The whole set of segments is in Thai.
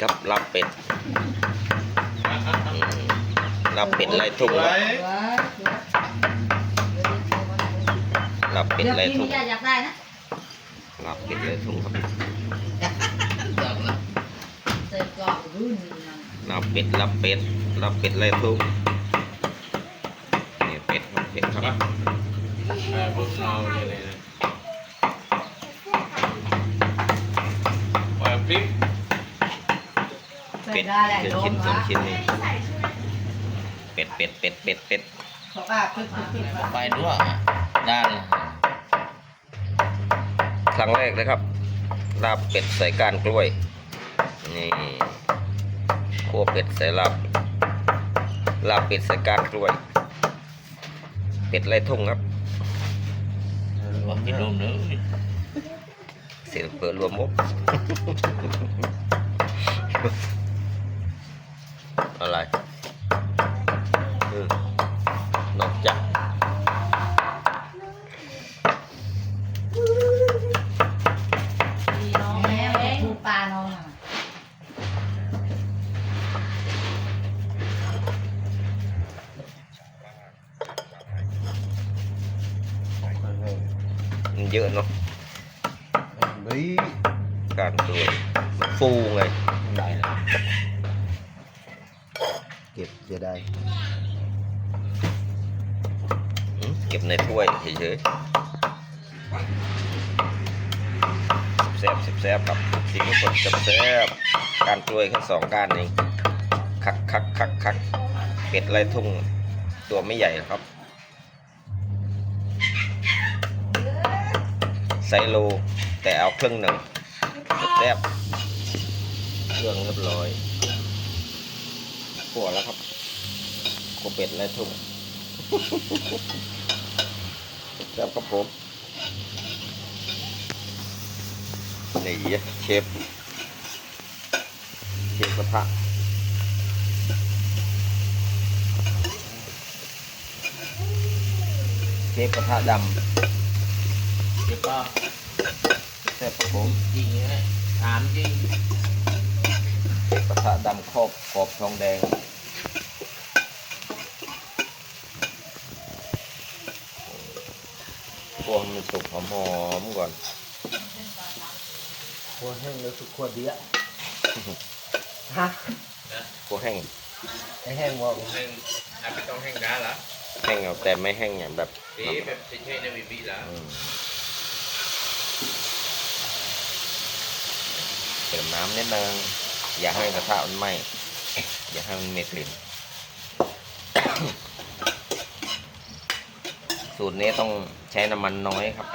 ครับลาบเป็ดอืมลาบเป็ดไรทุ่งครับลาบเป็ดเดี๋ยวไรกินทุ่งนี่อยากได้นะลาบเป็ดไรทุ่งครับเสร็จก็รุ่นนั้นลาบเป็ดลาบเป็ดลาบเป็ดไรทุ่งนี่เป็ดครับเป็ดครับ เออพวกเราเนี่ยเลยนะปล่อยพริก เสร็เป็จดได้แหละเป็นโดชิ้นนสอวะงชิ้นนี่เป็ดเป็ดเป็ดเป็ดเป็ดเขาก็ปึ๊บปึ๊บปึ๊บไปด้วยด้านครั้งแรกนะครับลาบเป็ดใส่ก้านกล้วย นี่คั่วเป็ดใส่ลาบลาบเป็ดใส่ก้านกล้วย เป็ดไรทุ่งครับว่ากินรวมเด้อเสียงเปิดรวมมุก อะไรอืมนอกจาก มีน้องแม่ผูปลาน้องอะ มันเยอะเนาะ บี ก้านกล้วยมันฟูไง ได้แล้วเก็บจะได้ เก็บในถ้วยเฉยๆแซ่บแซ่บครับสิ่งที่คนแซ่บการกล้วยแค่สองกานเองคักคักคักคักเป็ดไรทุ่งตัวไม่ใหญ่ครับไซโล แต่เอาครึ่งหนึ่งแซ่บ เครื่องเรียบร้อยขัวแล้วครับขัวเป็ดไรทุ่งแซ่บครับผมนี่เชฟเชฟกระทะเชฟกระทะดเดี๋ยวก็ำแซ่บครับผมจริงนะถามจริงเชฟ กระทะดำครอบขอบทองแดง พวงมันสุกหอมๆก่อนขวดแห้งแล้วสุกขวดเดียวฮะพวกแห้งไอแห้งว่าแห้งอะไม่ต้องแห้งด้าละแห้งเอาแต่ไม่แห้งอย่างแบบสีแบบเฉยๆในวิบีละอืมเติมน้ำนิดนึง อย่าให้กระทะมันไหม้อย่าให้มันมีกลิ่นสูตรนี้ต้องใช้น้ำมันน้อยครับ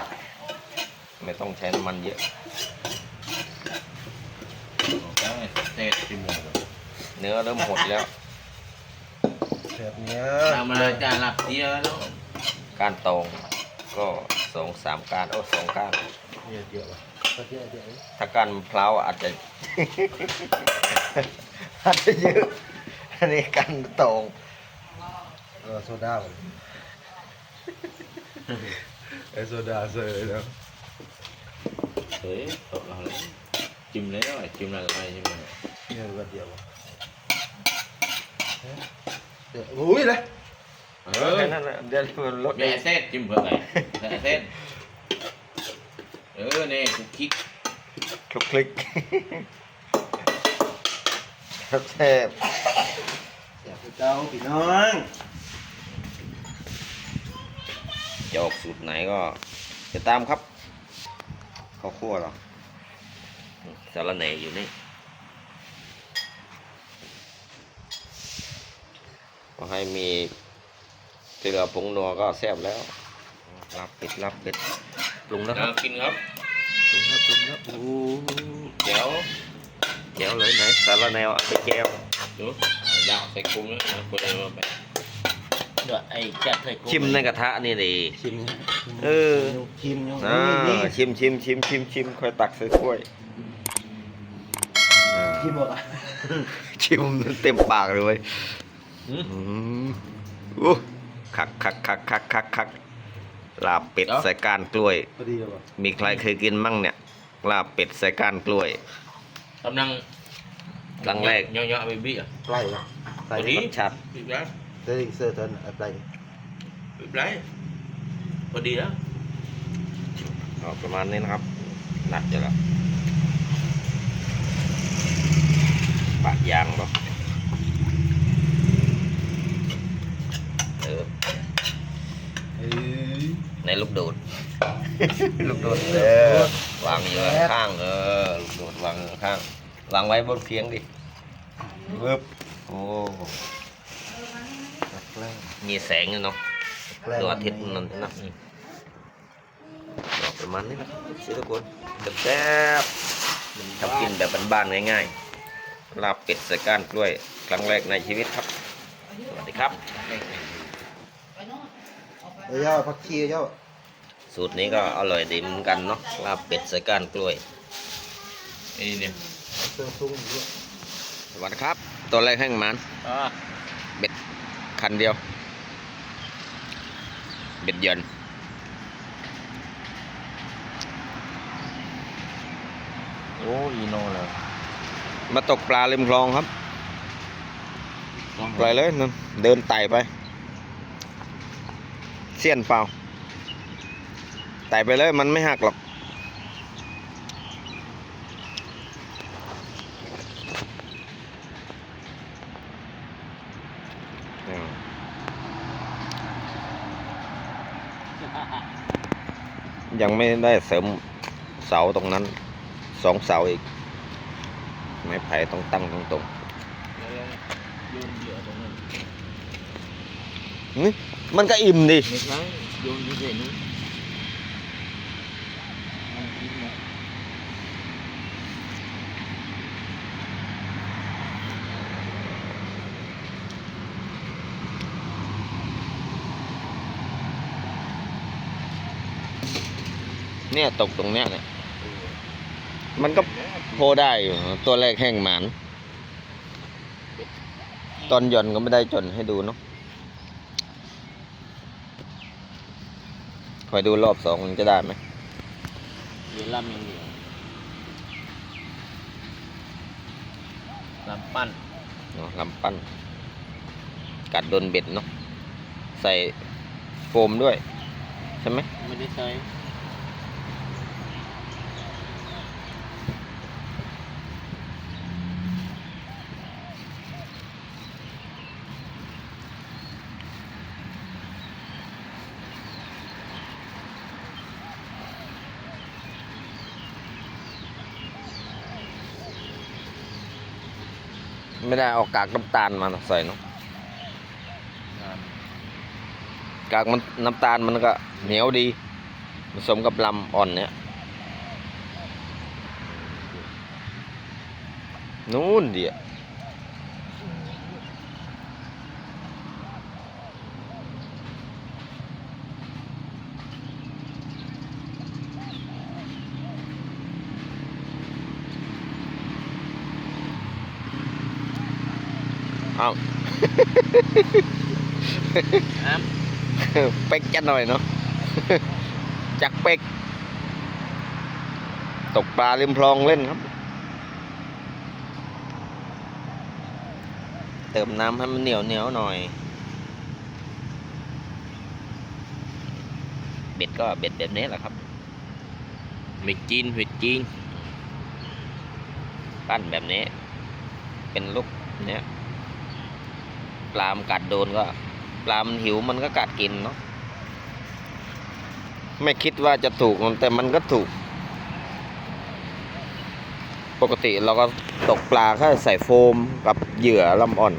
ไม่ต้องใช้น้ำมันเยอะแล้วเศษจมูกเนื้อเริ่มหดแล้วแบบเนี้ยทำอะไรจะหลับเดียวแล้วการตองก็สองสามการโอ้สองการเยอะเยอะ ว่ะก็เยอะเยอะถ้าการมะพร้าวอาจจะ อาจจะเยอะอันนี้การตองเออโซดาเลยไอโซดาเซอร์แล้วเฮ้ยตกเราเลยจิ้มเลยแล้วจิ้มอะไรไปจิ้มอะไรเนี่ยวันเดียวว่ะเดี๋ยวอุ้ยเลยเอเอออนั่นน่ะเดี๋ยวมันลดแม่เศษจิ้มเพื่อไงแม่เศษ เออเนี่ยคุกคิกคลุกคลิกครับแซ่บอยากให้เจ้าพี่น้องจะออกสูตรไหนก็ติดตามครับข้าวคั่วเราสารแหน่อยู่นี่ก็ให้มีเกลือผงนัวก็แซ่บแล้วรับปิดรับปิด ปรุงแล้วคน่ารับกินครับปรุงแล้วปรุงแล้วโอ้เดี๋ยวแก้วเลยไหนสารแนวเอาไปแก้วดูดาวใส่กุ้งนะนะคนเอามาไปเดี๋ยวไอ้จัดใส่ชิมในกระทะนี่ดิชิมเออชิมยังอ่านี่ชิมชิมชิมชิมชิมค่อยตักใส่ถ้วยอ่าชิมหมดอะชิมเต็มปากเลยเว้ยอืมอืมอู้คักคักคักคักคักคัก ลาบเป็ดใส่ก้านกล้วย พอดีเลยว่ะมีใครเคยกินมั่งเนี่ย ลาบเป็ดใส่ก้านกล้วย กำลังครั้งแรก nhỏ nhỏ bị bị à ใกล้ละใกล้พอดี รสชาติ bị đấy เดี๋ยวเสื้อตัวนั้นอะไร bị đấy có đi đó ออกประมาณนี้นะครับ หนักจะละปะยางบ่เออ เออ ในลูกโดดลูกโดดเออวางอยู่ข้างๆเออลูกโดดวางอยู่ข้างวางไว้บนเพียงดิเบิบโอ้แกล้งมีแสงอยู่เนาะแกล้งดวงอาทิตย์นั่นนะอืมออกประมาณนี้นะครับสิทุกคนแซ่บๆทำกินแบบบ้านๆง่ายๆลาบเป็ดใส่ก้านกล้วย ครั้งแรกในชีวิตครับ สวัสดีครับ เอ้ยเจ้าผักชีเจ้า สูตรนี้ก็อร่อยดีเหมือนกันเนาะลาบเป็ดใส่ก้านกล้วย đi nè เครื่องปรุงอยู่ด้วยสวัสดีครับ ตัวแรกแห้งมัน à เบ็ดคันเดียว เบ็ดเยินโอ้อีโน่เลยมาตกปลาริมคลองครับ ปล่อยเลยนั่นเดินไต่ไป เสี้ยนเปล่าไต่ไปเลยมันไม่หักหรอกอืมยังไม่ได้เสริมเสาตรงนั้นสองเสาอีก ไม้ไผ่ต้องตั้งตรงต มันก็อิ่มดิเนี่ยตกตรงเนี้ยเนี่ย มันก็โพได้อยู่ตัวแรกแห้งหมาน ตอนหย่อนก็ไม่ได้จนให้ดูเนาะ คอยดูรอบสองมันจะได้ไหม để làm những gì làm pan เนาะลำปั้น กัดโดนเบ็ดเนาะ ใส่โฟมด้วย ใช่ไหม mới đi tới ไม่ได้เอากากน้ำตาลมาใส่เนาะกากมันน้ำตาลมันก็เหนียวดีผสมกับลำอ่อนเนี่ยนู่นเดียเอา ám เป็กจะหน่อยเนาะจักเป็ก ตกปลาริมคลองเล่นครับ เติมน้ำให้มันเหนียวเหนียวๆหน่อย เบ็ดก็เบ็ดแบบนี้แหละครับ mì chiên vịt chiên ปั้นแบบนี้ เป็นลูกเนี้ย ปลามกัดโดนก็ ปลามันหิวมันก็กัดกินเนาะไม่คิดว่าจะถูกมันแต่มันก็ถูก ปกติเราก็ตกปลาแค่ใส่โฟมกับเหยื่อลำอ่อน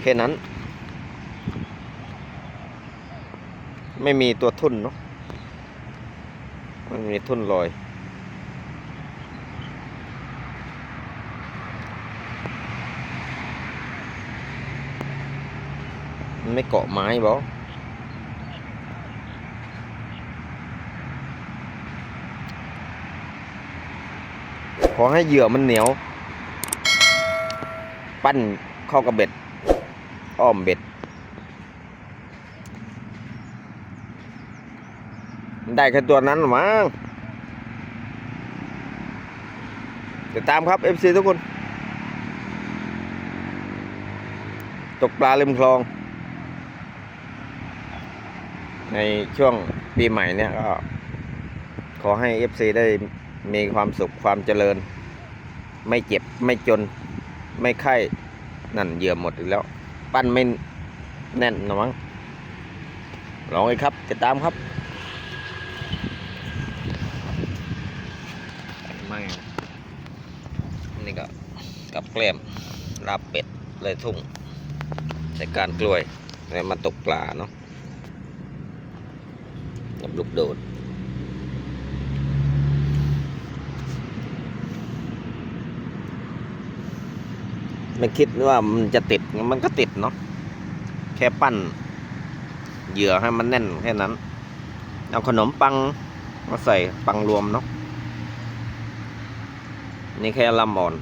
แค่นั้น ไม่มีตัวทุ่นเนาะมันมีทุ่นลอย มันไม่เกาะไม้บอขอให้เหยื่อมันเหนียว ปั้นเข้ากับเบ็ด อ้อมเบ็ด ได้แค่ตัวนั้นหรอมั้งติดตามครับ FC ทุกคน ตกปลาริมคลอง ในช่วงปีใหม่เนี่ยก็ขอให้ FC ได้มีความสุขความเจริญ ไม่เจ็บไม่จนไม่ไข้นั่นเหยื่อหมดอีกแล้ว ปั้นไม่แน่นนะมั้งลองเลยครับติดตามครับไม่นี่ก็กับแกล้มลาบเป็ดเลยทุ่งใส่การกล้วยแล้วมาตกปลาเนาะ กับลูกโดด ไม่คิดว่ามันจะติดมันก็ติดเนาะแค่ปั้น เหยื่อให้มันแน่นแค่นั้น เอาขนมปังมาใส่ปังรวมเนาะนี่แค่ลำอ่อน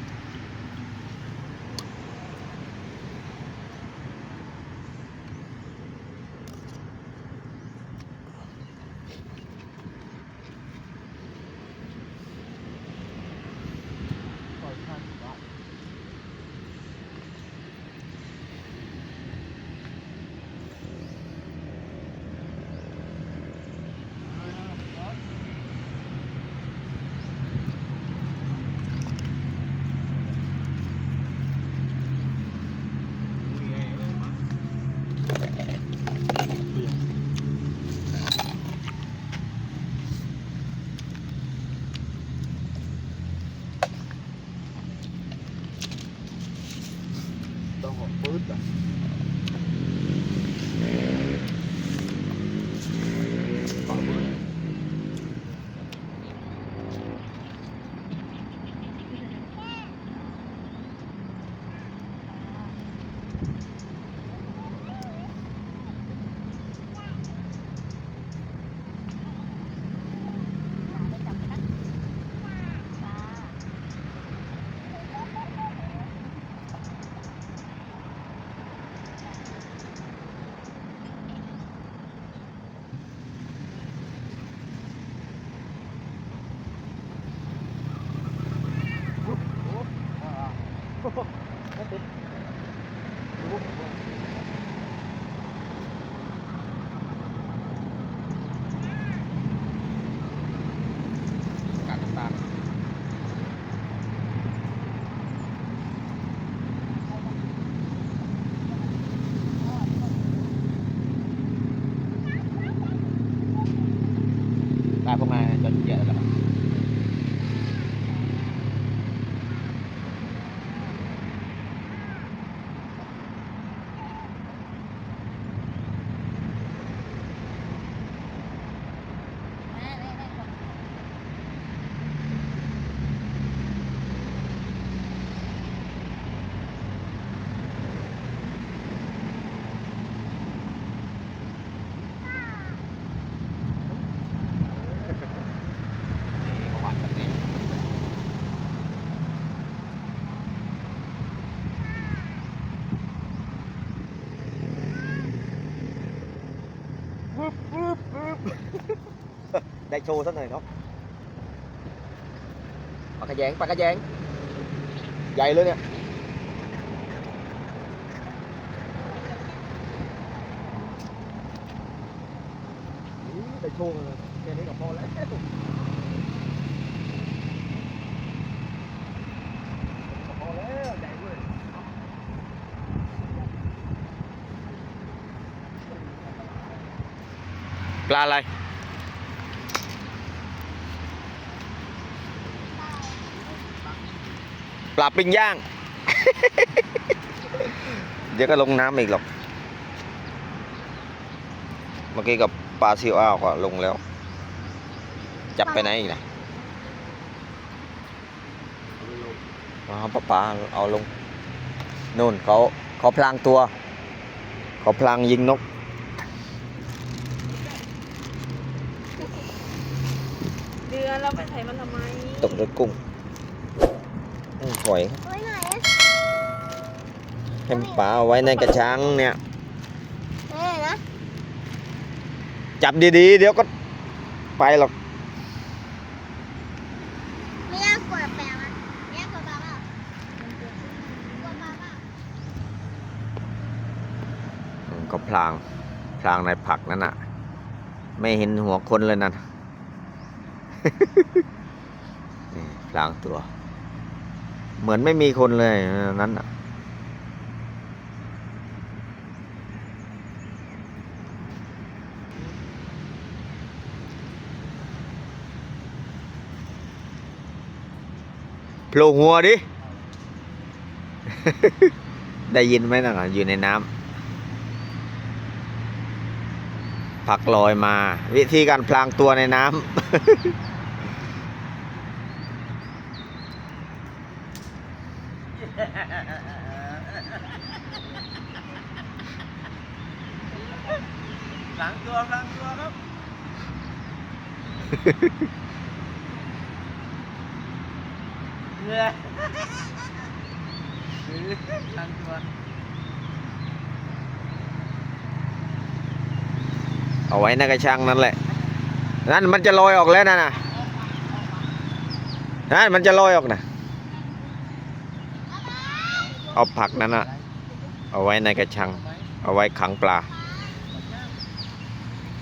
ได้โชว์สักหน่อยเนาะปลากระแยงปลากระแยง ใหญ่เลยเนี่ย ได้โชว์เลยแค่นี้ก็พอแล้ว พอแล้วใหญ่เว้ ปลาปิ้งย่าง เดี๋ยวก็ลงน้ำอีกหรอก เมื่อกี้กับปลาซิวอ้าวก็ลงแล้ว จับไปไหนอีกนะเอาปลาปลาเอาลงนู่นเขาเขาพลางตัว เขาพลางยิงนกเดือนเราไปใส่มันทำไม ตกด้วยกุ้ง กุ้งฝอยไว้ไหนให้ปลาเอาไว้ในกระชังเนี่ย เอ้นะจับดีๆ เดี๋ยวก็ไปหรอก ไม่ยากกดแปลงอะไม่ยากกดปลาเปล่ากดปลาเปล่าพลาง พลางในผักนั่นน่ะ ไม่เห็นหัวคนเลยนั่น นี่พลางตัว เหมือนไม่มีคนเลยนั้นน่ะโผล่หัวดิ ได้ยินไหมน่ะอยู่ในน้ำผักลอยมา วิธีการพลางตัวในน้ำ หลังตัวหลังตัวครับ เนื่อยหลังตัวเอาไว้ในกระชังนั่นแหละ นั่นมันจะลอยออกแล้วนะนะนั่นมันจะลอยออกนะเอาผักนั้นนะเอาไว้ในกระชัง เอาไว้ขังปลา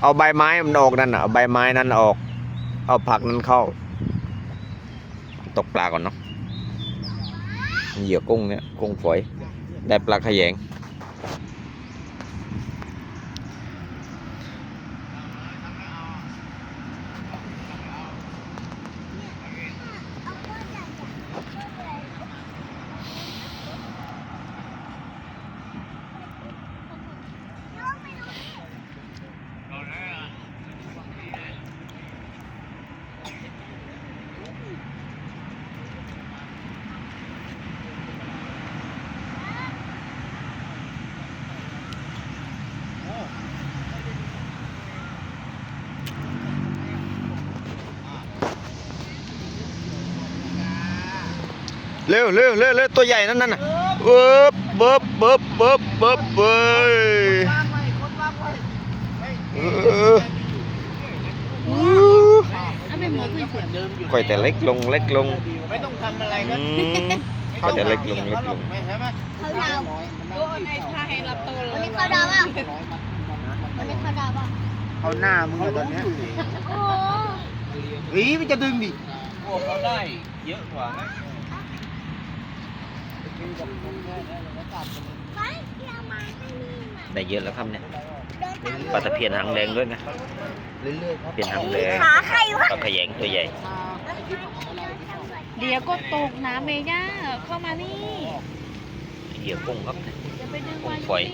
เอาใบไม้มันออกนั่นน่ะเอาใบไม้นั้นออก เอาผักนั้นเข้า ตกปลาก่อนเนาะเหยื่อกุ้งเนี่ยกุ้งฝอย ได้ปลาขยง เร็วเร็วเร็วเร็วตัวใหญ่นั่นน่ะเบิบเบิบเบิบเบิบเบิบเบ้ยเออเอาไปหมดเลยเสียค่อยแต่เล็กลงเล็กลงไม่ต้องทำอะไรอืนะมค่อยแต่เล็กลงเล็กลงไม่ใช่ไหมเขาดาวโอ้ในท่าให้รับตัวเลยวันนี้เขาดาวเปล่าวันนี้เขาดาวเปล่าเอาหน้ามึงอะตอนเนี้ยโอ้หวีมันจะดึงดิพวกเขาได้เยอะกว่านะไปเที่ยวมาให้นี่มา ได้เยอะแล้วครับเนี่ยเดินตามปลาตะเพียนหางแดงด้วยนะเรื่อยๆครับเพียนหางแดงขาใครวะปลาขยงตัวใหญ่ เดี๋ยวก็ตกน้ำเมย่าเข้ามานี่เหยื่อกุ้งครับจะไปดึงกุ้มางฝอย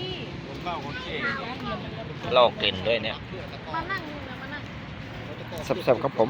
ลอกกลิ่นด้วยเนี่ยมานั่งมานั่งแซ่บๆครับผมม